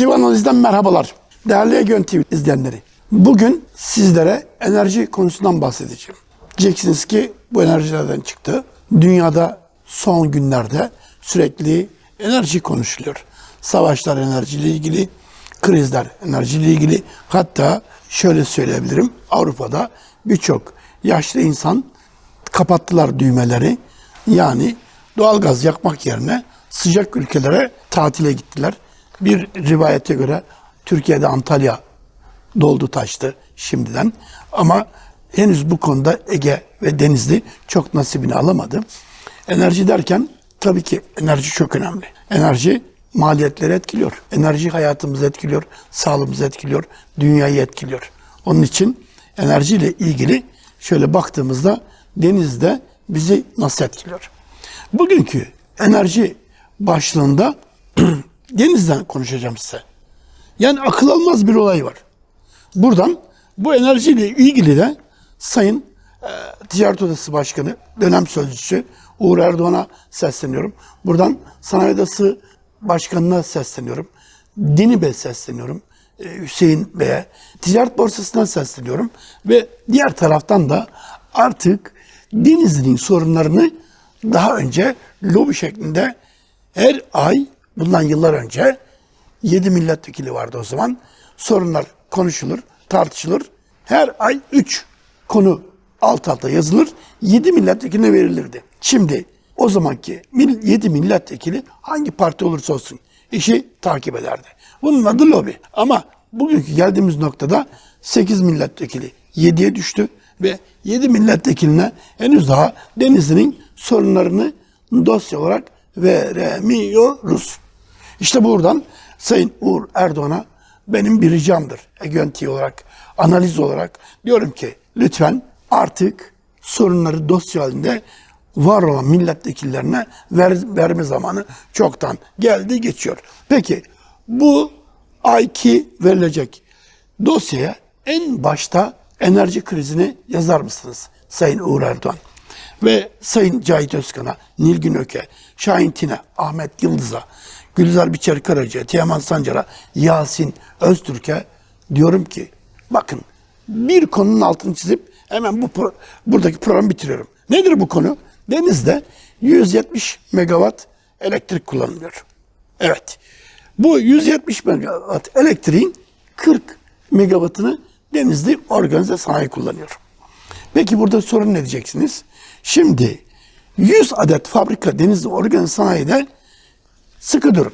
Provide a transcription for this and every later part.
TV analizden merhabalar. Değerli Egeon TV izleyenleri. Bugün sizlere enerji konusundan bahsedeceğim. Diyeceksiniz ki bu enerjilerden çıktı. Dünyada son günlerde sürekli enerji konuşuluyor. Savaşlar enerjiyle ilgili, krizler enerjiyle ilgili. Hatta şöyle söyleyebilirim. Avrupa'da birçok yaşlı insan kapattılar düğmeleri. Yani doğalgaz yakmak yerine sıcak ülkelere tatile gittiler. Bir rivayete göre Türkiye'de Antalya doldu taştı şimdiden. Ama henüz bu konuda Ege ve Denizli çok nasibini alamadı. Enerji derken tabii ki enerji çok önemli. Enerji maliyetleri etkiliyor. Enerji hayatımızı etkiliyor, sağlığımızı etkiliyor, dünyayı etkiliyor. Onun için enerjiyle ilgili şöyle baktığımızda denizde bizi nasıl etkiliyor? Bugünkü enerji başlığında denizden konuşacağım size. Yani akıl almaz bir olay var. Buradan bu enerjiyle ilgili de Sayın e, Ticaret Odası Başkanı, dönem sözcüsü Uğur Erdoğan'a sesleniyorum. Buradan Sanayi Odası Başkanı'na sesleniyorum. Dini Bey sesleniyorum. E, Hüseyin Bey'e, Ticaret Borsası'na sesleniyorum. Ve diğer taraftan da artık Denizli'nin sorunlarını daha önce lobi şeklinde her ay bundan yıllar önce 7 milletvekili vardı o zaman. Sorunlar konuşulur, tartışılır. Her ay 3 konu alt alta yazılır. 7 milletvekiline verilirdi. Şimdi o zamanki 7 milletvekili hangi parti olursa olsun işi takip ederdi. Bunun adı lobi. Ama bugünkü geldiğimiz noktada 8 milletvekili 7'ye düştü ve 7 milletvekiline henüz daha Denizli'nin sorunlarını dosya olarak veremiyoruz. İşte buradan Sayın Uğur Erdoğan'a benim bir ricamdır. Egeon TV olarak, analiz olarak diyorum ki lütfen artık sorunları dosya halinde var olan milletvekillerine ver, verme zamanı çoktan geldi geçiyor. Peki bu ayki verilecek dosyaya en başta enerji krizini yazar mısınız Sayın Uğur Erdoğan? Ve Sayın Cahit Özkan'a, Nilgün Öke, Şahin Tine, Ahmet Yıldız'a, Gülizar Biçer Karaca'ya, Teoman Sancar'a, Yasin Öztürk'e diyorum ki bakın bir konunun altını çizip hemen bu pro- buradaki programı bitiriyorum. Nedir bu konu? Denizde 170 megawatt elektrik kullanılıyor. Evet. Bu 170 megawatt elektriğin 40 megawattını Denizli organize sanayi kullanıyor. Peki burada sorun ne diyeceksiniz? Şimdi 100 adet fabrika Denizli organize sanayide sıkı durun.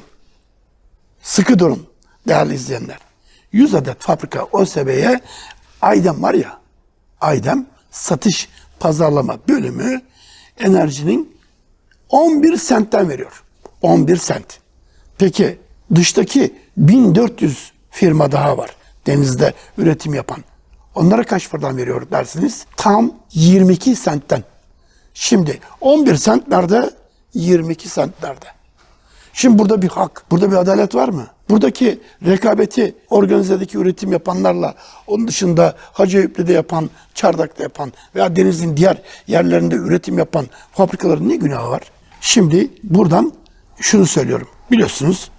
Sıkı durun değerli izleyenler. 100 adet fabrika OSB'ye Aydem var ya, Aydem satış pazarlama bölümü enerjinin 11 sentten veriyor. 11 sent. Peki dıştaki 1400 firma daha var denizde üretim yapan. Onlara kaç paradan veriyor dersiniz? Tam 22 sentten. Şimdi 11 sent nerede? 22 sent nerede? Şimdi burada bir hak, burada bir adalet var mı? Buradaki rekabeti organizedeki üretim yapanlarla, onun dışında Hacı Eyüp'te yapan, Çardak'ta yapan veya denizin diğer yerlerinde üretim yapan fabrikaların ne günahı var? Şimdi buradan şunu söylüyorum. Biliyorsunuz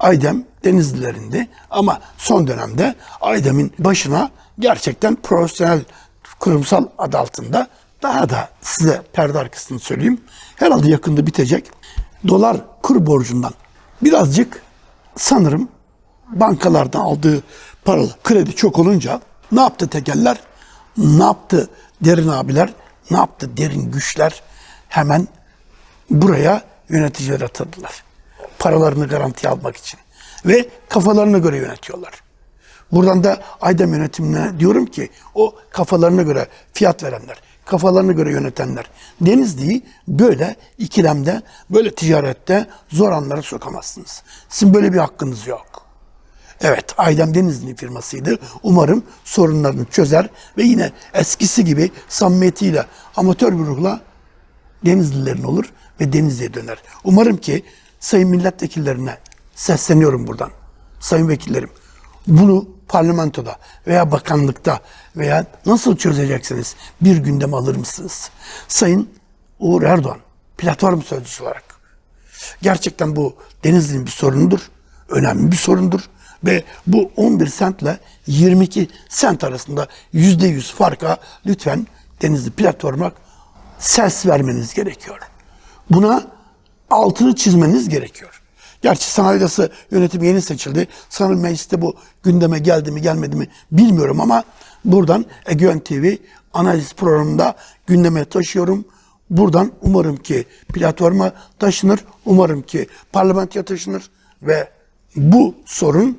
Aydem denizlilerinde ama son dönemde Aydem'in başına gerçekten profesyonel kurumsal adı altında daha da size perde arkasını söyleyeyim. Herhalde yakında bitecek. Dolar kur borcundan birazcık sanırım bankalardan aldığı paralı kredi çok olunca ne yaptı tekeller? Ne yaptı derin abiler? Ne yaptı derin güçler? Hemen buraya yöneticiler atadılar. Paralarını garantiye almak için. Ve kafalarına göre yönetiyorlar. Buradan da Aydem yönetimine diyorum ki o kafalarına göre fiyat verenler, kafalarına göre yönetenler Denizli'yi böyle ikilemde, böyle ticarette zor anlara sokamazsınız. Sizin böyle bir hakkınız yok. Evet, Aydem Denizli'nin firmasıydı. Umarım sorunlarını çözer ve yine eskisi gibi samimiyetiyle, amatör bir ruhla Denizlilerin olur ve Denizli'ye döner. Umarım ki sayın milletvekillerine sesleniyorum buradan. Sayın vekillerim, bunu parlamentoda veya bakanlıkta veya nasıl çözeceksiniz bir gündem alır mısınız? Sayın Uğur Erdoğan, platform sözcüsü olarak gerçekten bu Denizli'nin bir sorunudur. Önemli bir sorundur. Ve bu 11 sentle 22 sent arasında %100 farka lütfen Denizli platforma ses vermeniz gerekiyor. Buna altını çizmeniz gerekiyor. Gerçi sanayi odası yönetimi yeni seçildi. Sanırım mecliste bu gündeme geldi mi gelmedi mi bilmiyorum ama buradan Egeon TV analiz programında gündeme taşıyorum. Buradan umarım ki platforma taşınır. Umarım ki parlamentoya taşınır ve bu sorun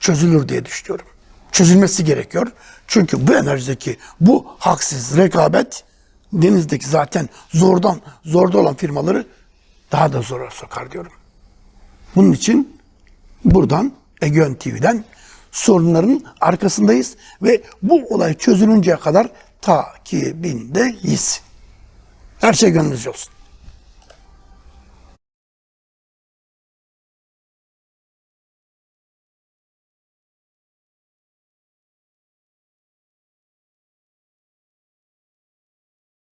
çözülür diye düşünüyorum. Çözülmesi gerekiyor. Çünkü bu enerjideki bu haksız rekabet denizdeki zaten zordan zorda olan firmaları daha da zora sokar diyorum. Bunun için buradan Egeon TV'den sorunların arkasındayız ve bu olay çözülünceye kadar takibindeyiz. Her şey gönlünüzce olsun.